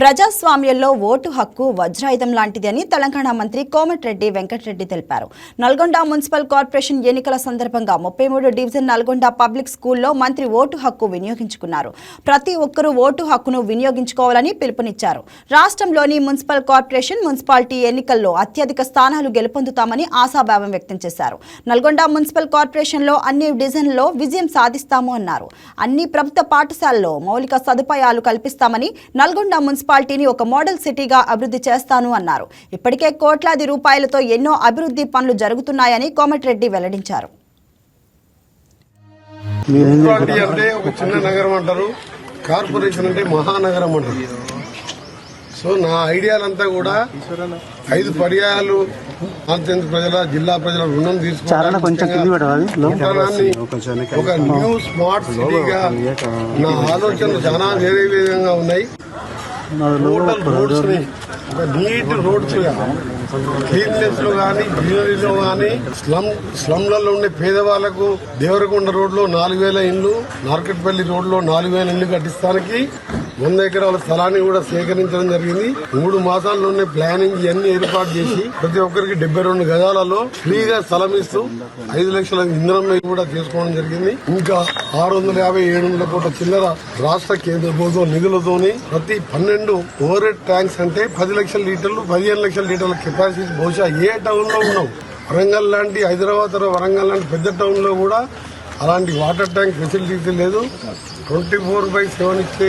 ప్రజాస్వామ్యంలో ఓటు హక్కు వజ్రాయుధం లాంటిదని తెలంగాణ మంత్రి కోమటిరెడ్డి వెంకటరెడ్డి తెలిపారు. నల్గొండ మున్సిపల్ కార్పొరేషన్ ఎన్నికల సందర్భంగా ముప్పై మూడు డివిజన్ నల్గొండ పబ్లిక్ స్కూల్లో మంత్రి ఓటు హక్కు వినియోగించుకున్నారు. ప్రతి ఒక్కరూ ఓటు హక్కును వినియోగించుకోవాలని పిలుపునిచ్చారు. రాష్ట్రంలోని మున్సిపల్ కార్పొరేషన్ మున్సిపాలిటీ ఎన్నికల్లో అత్యధిక స్థానాలు గెలుపొందుతామని ఆశాభావం వ్యక్తం చేశారు. నల్గొండ మున్సిపల్ కార్పొరేషన్లో అన్ని డివిజన్లలో విజయం సాధిస్తాము అన్నారు. అన్ని ప్రభుత్వ పాఠశాలల్లో మౌలిక సదుపాయాలు కల్పిస్తామని నల్గొండ మున్సిపాలిటీని ఒక మోడల్ సిటీగా అభివృద్ధి చేస్తాను అన్నారు. ఇప్పటికే కోట్లాది రూపాయలతో ఎన్నో అభివృద్ధి పనులు జరుగుతున్నాయని కోమటిరెడ్డి వెల్లడించారు. మున్సిపాలిటీ అంటే ఒక చిన్న నగరం అంటారు కార్పొరేషన్ అంటే మహానగరం అంటారు. సో నా ఐడియాలంతా కూడా ఐదు పర్యాయాలు ఆంధ్రప్రదేశ్ ప్రజల జిల్లా ప్రజల రుణం. తీసుకోవడానికి ఒక న్యూ స్మార్ట్ సిటీగా నా ఆలోచనలు చాలా వేరే విధంగా ఉన్నాయి. రోడ్స్ నీట్ రోడ్స్ క్లీన్నెస్లో కానీ గ్రీనరీలో కానీ స్లమ్ స్లమ్లలో ఉండే పేదవాళ్ళకు దేవరకొండ రోడ్లో నాలుగు వేల ఇండ్లు నార్కెట్పల్లి రోడ్లో నాలుగు వేల ఇండ్లు కట్టిస్తానికి వంద ఎకరాల స్థలాన్ని కూడా సేకరించడం జరిగింది. మూడు మాసాల్లోనే ప్లానింగ్ ఇవన్నీ ఏర్పాటు చేసి ప్రతి ఒక్కరికి డెబ్బై రెండు గజాలలో ఫ్రీగా స్థలం ఇస్తూ ఐదు లక్షల ఇంధనం కూడా తీసుకోవడం జరిగింది. ఇంకా ఆరు వందల యాభై ఏడు వందల కోట్ల చిల్లర రాష్ట్ర కేంద్ర ప్రభుత్వం నిధులతోని ప్రతి పన్నెండు ఓవర్ ట్యాంక్స్ అంటే పది లక్షల లీటర్లు పదిహేను లక్షల లీటర్ల కెపాసిటీ బహుశా ఏ టౌన్లో ఉన్నాం వరంగల్ లాంటి హైదరాబాద్ వరంగల్ లాంటి పెద్ద టౌన్లో కూడా అలాంటి వాటర్ ట్యాంక్ ఫెసిలిటీ లేదు. ట్వంటీ ఫోర్ బై సెవెన్ ఇచ్చే